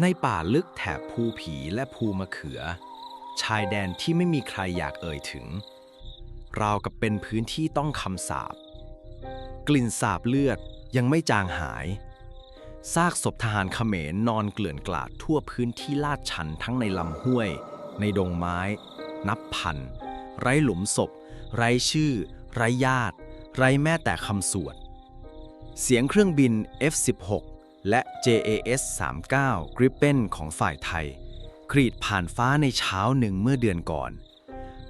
ในป่าลึกแถบภูผีและภูมะเขือ ชายแดนที่ไม่มีใครอยากเอ่ยถึง ราวกับเป็นพื้นที่ต้องคำสาปกลิ่นสาบเลือดยังไม่จางหาย ซากศพทหารเขมรนอนเกลื่อนกลาดทั่วพื้นที่ลาดชันทั้งในลำห้วย ในดงไม้ นับพัน ไร้หลุมศพ ไร้ชื่อ ไร้ญาติ ไร้แม้แต่คำสวด เสียงเครื่องบิน F-16 และ JAS 39 Gripen ของฝ่ายไทย กรีดผ่านฟ้าในเช้าหนึ่งเมื่อเดือนก่อน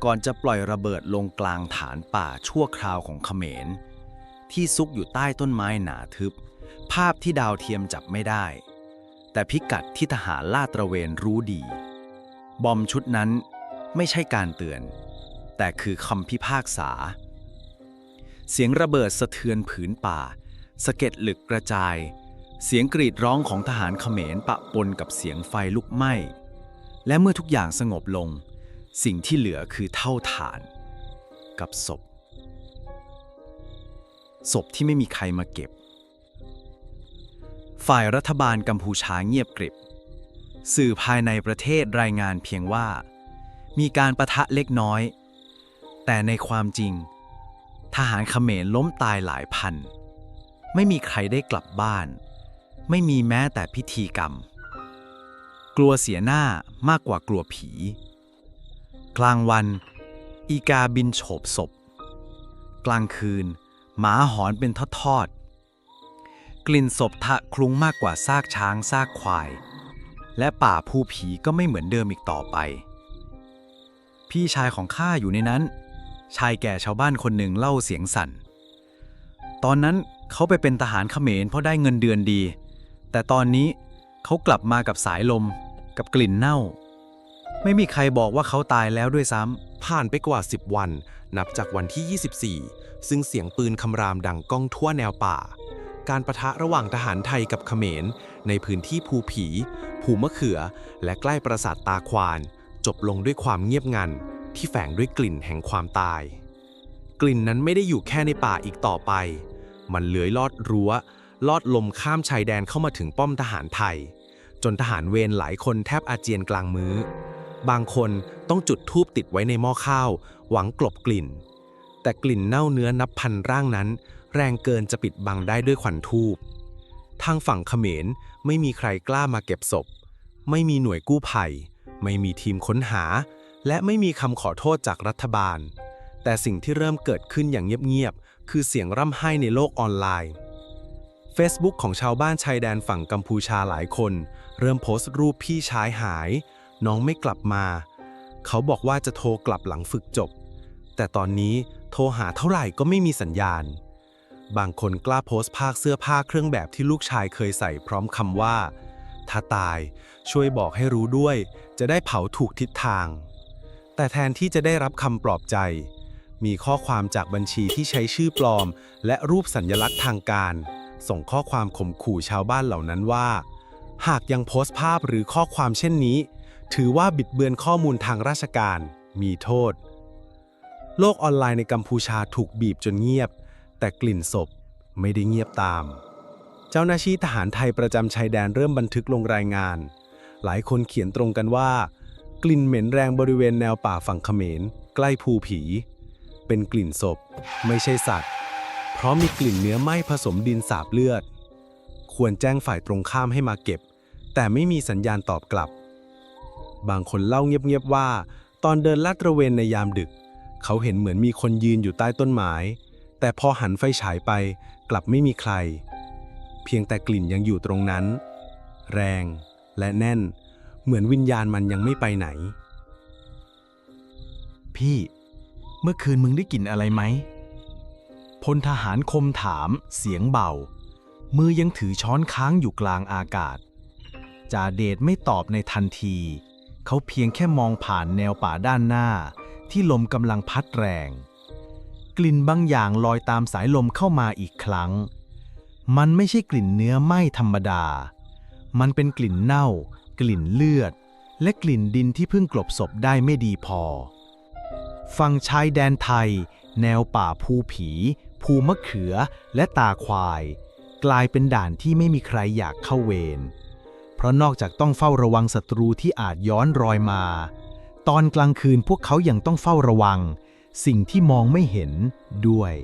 ก่อนจะปล่อยระเบิดลงกลางฐานป่าชั่วคราวของเขมร ที่ซุกอยู่ใต้ต้นไม้หนาทึบ ภาพที่ดาวเทียมจับไม่ได้ แต่พิกัดที่ทหารลาดตระเวนรู้ดี บอมชุดนั้นไม่ใช่การเตือน แต่คือคำพิพากษา เสียงระเบิดสะเทือนผืนป่าสะเก็ดหลึกกระจาย เสียงกรีดร้องของทหารเขมรปะปนกับเสียงไฟลุกไหม้ และเมื่อทุกอย่างสงบลง สิ่งที่เหลือคือเท่าฐานกับศพ ศพที่ไม่มีใครมาเก็บ ฝ่ายรัฐบาลกัมพูชาเงียบกริบ สื่อภายในประเทศรายงานเพียงว่า มีการประทะเล็กน้อย แต่ในความจริง ทหารเขมรล้มตายหลายพัน ไม่มีใครได้กลับบ้าน ไม่มีแม้แต่พิธีกรรม กลัวเสียหน้ามากกว่ากลัวผี กลางวัน อีกาบินโฉบศพ กลางคืน หมาหอนเป็นทอดๆ กลิ่นศพทะคลุ้งมากกว่าซากช้างซากควาย และป่าภูผีก็ไม่เหมือนเดิมอีกต่อไป พี่ชายของข้าอยู่ในนั้น ชายแก่ชาวบ้านคนหนึ่งเล่าเสียงสั่นตอนนั้นเขาไปเป็นทหารเขมรเพราะได้เงินเดือนดี แต่ตอนนี้เขากลับมากับสายลม กับกลิ่นเน่า ไม่มีใครบอกว่าเขาตายแล้วด้วยซ้ำ ผ่านไปกว่า 10 วัน นับจากวันที่ 24 ซึ่งเสียงปืนคำรามดังก้องทั่วแนวป่า การประทะระหว่างทหารไทยกับเขมร ในพื้นที่ภูผี ภูมะเขือ และใกล้ปราสาทตาควาน จบลงด้วยความเงียบงัน ที่แฝงด้วยกลิ่นแห่งความตาย กลิ่นนั้นไม่ได้อยู่แค่ในป่าอีกต่อไป มันเลื้อยลอดรั้ว ลอดลมข้ามชายแดนเข้ามาถึงป้อมทหารไทย จนทหารเวรหลายคนแทบอาเจียนกลางมื้อ บางคนต้องจุดธูปติดไว้ในหม้อข้าว หวังกลบกลิ่น แต่กลิ่นเน่าเนื้อนับพันร่างนั้น แรงเกินจะปิดบังได้ด้วยควันทูบทางฝั่งเขมรไม่มีใครกล้ามาเก็บศพ ไม่มีหน่วยกู้ภัย ไม่มีทีมค้นหา และไม่มีคำขอโทษจากรัฐบาล แต่สิ่งที่เริ่มเกิดขึ้นอย่างเงียบๆคือเสียงร่ำไห้ในโลกออนไลน์ Facebook ของชาวบ้านชายแดนฝั่งกัมพูชาหลายคน เริ่มโพสต์รูปพี่ชายหาย น้องไม่กลับมา เขาบอกว่าจะโทรกลับหลังฝึกจบ แต่ตอนนี้โทรหาเท่าไหร่ก็ไม่มีสัญญาณ บางคนกล้าโพสต์ภาคเสื้อผ้าเครื่องแบบที่ลูกชายเคยใส่พร้อมคำว่า ถ้าตาย ช่วยบอกให้รู้ด้วย จะได้เผาถูกทิศทาง แต่แทนที่จะได้รับคำปลอบใจ มีข้อความจากบัญชีที่ใช้ชื่อปลอม และรูปสัญลักษณ์ทางการ ส่งข้อความข่มขู่ชาวบ้านเหล่านั้นว่า หากยังโพสต์ภาพหรือข้อความเช่นนี้ ถือว่าบิดเบือนข้อมูลทางราชการ มีโทษ โลกออนไลน์ในกัมพูชาถูกบีบจนเงียบ แต่กลิ่นศพไม่ได้เงียบตาม เจ้าหน้าที่ทหารไทยประจำชายแดนเริ่มบันทึกลงรายงาน หลายคนเขียนตรงกันว่า กลิ่นเหม็นแรงบริเวณแนวป่าฝั่งเขมร ใกล้ภูผี เป็นกลิ่นศพ ไม่ใช่สัตว์ เพราะมีกลิ่นเนื้อไหม้ผสมดินสาบเลือด ควรแจ้งฝ่ายตรงข้ามให้มาเก็บ แต่ไม่มีสัญญาณตอบกลับ บางคนเล่าเงียบๆว่า ตอนเดินลาดตระเวนในยามดึก เขาเห็นเหมือนมีคนยืนอยู่ใต้ต้นไม้ แต่พอหันไฟฉายไปกลับไม่มีใคร เพียงแต่กลิ่นยังอยู่ตรงนั้น แรงและแน่น เหมือนวิญญาณมันยังไม่ไปไหน พี่ เมื่อคืนมึงได้กลิ่นอะไรไหม พลทหารคมถาม เสียงเบา มือยังถือช้อนค้างอยู่กลางอากาศ จ่าเดชไม่ตอบในทันที เขาเพียงแค่มองผ่านแนวป่าด้านหน้า ที่ลมกำลังพัดแรง กลิ่นบางอย่างลอยตามสายลมเข้ามาอีกครั้ง มันไม่ใช่กลิ่นเนื้อไหม้ธรรมดา มันเป็นกลิ่นเน่า กลิ่นเลือด และกลิ่นดินที่เพิ่งกลบศพได้ไม่ดีพอ ฝั่งชายแดนไทย แนวป่าภูผี ภูมะเขือและตาควาย กลายเป็นด่านที่ไม่มีใครอยากเข้าเวร เพราะนอกจากต้องเฝ้าระวังศัตรูที่อาจย้อนรอยมา ตอนกลางคืนพวกเขายังต้องเฝ้าระวัง สิ่งที่มองไม่เห็นด้วย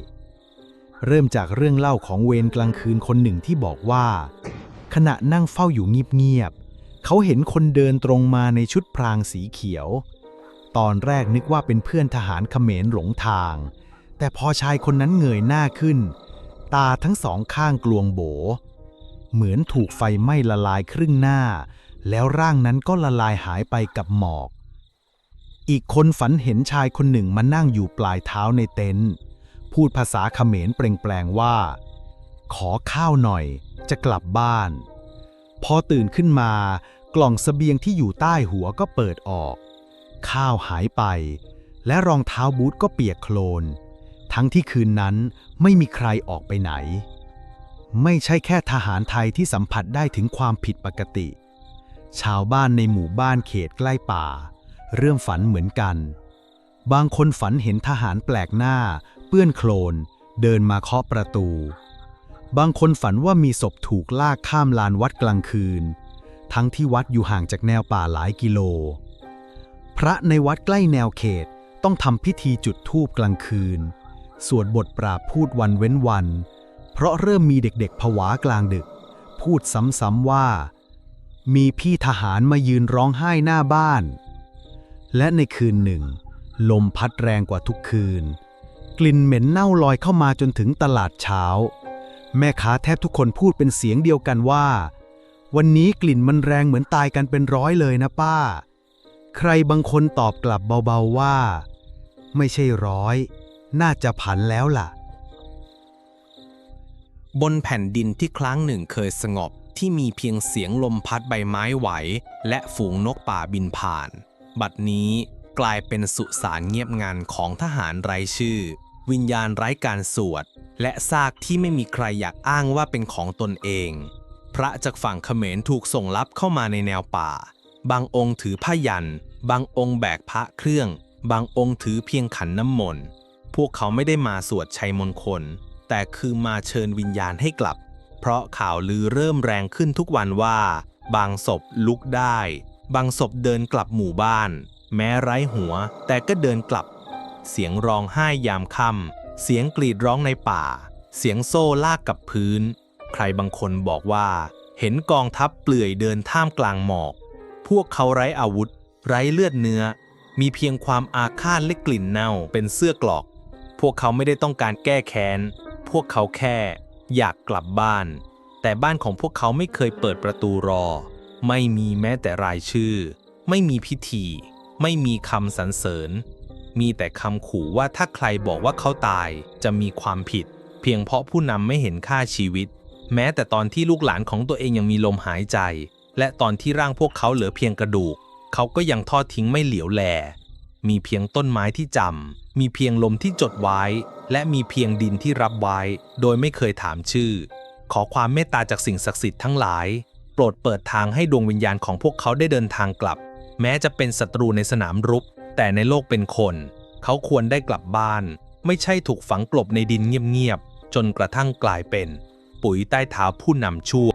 เริ่มจากเรื่องเล่าของเวรกลางคืนคนหนึ่งที่บอกว่า ขณะนั่งเฝ้าอยู่เงียบๆเขาเห็นคนเดินตรงมาในชุดพรางสีเขียว ตอนแรกนึกว่าเป็นเพื่อนทหารเขมรหลงทาง แต่พอชายคนนั้นเงยหน้าขึ้น ตาทั้งสองข้างกลวงโบ เหมือนถูกไฟไหม้ละลายครึ่งหน้า แล้วร่างนั้นก็ละลายหายไปกับหมอก อีกคนฝันเห็นชายคนหนึ่งมานั่งอยู่ปลายเท้าในเต็นท์พูดภาษาเขมรเปลงๆว่า ขอข้าวหน่อย จะกลับบ้าน พอตื่นขึ้นมากล่องสเสบียงที่อยู่ใต้หัวก็เปิดออก ข้าวหายไป และรองเท้าบูทก็เปียกโคลน ทั้งที่คืนนั้นไม่มีใครออกไปไหน ไม่ใช่แค่ทหารไทยที่สัมผัสได้ถึงความผิดปกติ ชาวบ้านในหมู่บ้านเขตใกล้ป่า เริ่มฝันเหมือนกัน บางคนฝันเห็นทหารแปลกหน้า เปื้อนโคลน เดินมาเคาะประตู บางคนฝันว่ามีศพถูกลากข้ามลานวัดกลางคืน ทั้งที่วัดอยู่ห่างจากแนวป่าหลายกิโล พระในวัดใกล้แนวเขตต้องทำพิธีจุดธูปกลางคืน สวดบทปราบพูดวันเว้นวัน เพราะเริ่มมีเด็กๆผวากลางดึก พูดซ้ำๆว่า มีพี่ทหารมายืนร้องไห้หน้าบ้าน และในคืนหนึ่ง ลมพัดแรงกว่าทุกคืน กลิ่นเหม็นเน่าลอยเข้ามาจนถึงตลาดเช้า แม่ค้าแทบทุกคนพูดเป็นเสียงเดียวกันว่า วันนี้กลิ่นมันแรงเหมือนตายกันเป็นร้อยเลยนะป้า ใครบางคนตอบกลับเบาๆว่า ไม่ใช่ร้อย น่าจะผันแล้วล่ะ บนแผ่นดินที่ครั้งหนึ่งเคยสงบที่มีเพียงเสียงลมพัดใบไม้ไหว และฝูงนกป่าบินผ่าน บัดนี้กลายเป็นสุสานเงียบงันของทหารไร้ชื่อ วิญญาณไร้การสวด และซากที่ไม่มีใครอยากอ้างว่าเป็นของตนเอง พระจากฝั่งเขมรถูกส่งลับเข้ามาในแนวป่า บางองค์ถือผ้ายัน บางองค์แบกพระเครื่อง บางองค์ถือเพียงขันน้ำมนต์ พวกเขาไม่ได้มาสวดชัยมงคล แต่คือมาเชิญวิญญาณให้กลับ เพราะข่าวลือเริ่มแรงขึ้นทุกวันว่า บางศพลุกได้ บางศพเดินกลับหมู่บ้าน แม้ไร้หัว แต่ก็เดินกลับ เสียงร้องไห้ยามค่ำเสียงกรีดร้องในป่า เสียงโซ่ลากกับพื้น ใครบางคนบอกว่า เห็นกองทัพเปลื่อยเดินท่ามกลางหมอก พวกเขาไร้อาวุธ ไร้เลือดเนื้อ มีเพียงความอาฆาตและกลิ่นเน่าเป็นเสื้อกลอก พวกเขาไม่ได้ต้องการแก้แค้น พวกเขาแค่อยากกลับบ้าน แต่บ้านของพวกเขาไม่เคยเปิดประตูรอ ไม่มีแม้แต่รายชื่อ ไม่มีพิธี ไม่มีคำสรรเสริญ มีแต่คำขู่ว่าถ้าใครบอกว่าเขาตายจะมีความผิด เพียงเพราะผู้นำไม่เห็นค่าชีวิต แม้แต่ตอนที่ลูกหลานของตัวเองยังมีลมหายใจ และตอนที่ร่างพวกเขาเหลือเพียงกระดูก เขาก็ยังทอดทิ้งไม่เหลียวแล มีเพียงต้นไม้ที่จำ มีเพียงลมที่จดไว้ และมีเพียงดินที่รับไว้ โดยไม่เคยถามชื่อ ขอความเมตตาจากสิ่งศักดิ์สิทธิ์ทั้งหลาย โปรดเปิดทางให้ดวงวิญญาณของพวกเขาได้เดินทางกลับ แม้จะเป็นศัตรูในสนามรบแต่ในโลกเป็นคน เขาควรได้กลับบ้าน ไม่ใช่ถูกฝังกลบในดินเงียบๆจนกระทั่งกลายเป็น ปุ๋ยใต้เท้าผู้นำชั่ว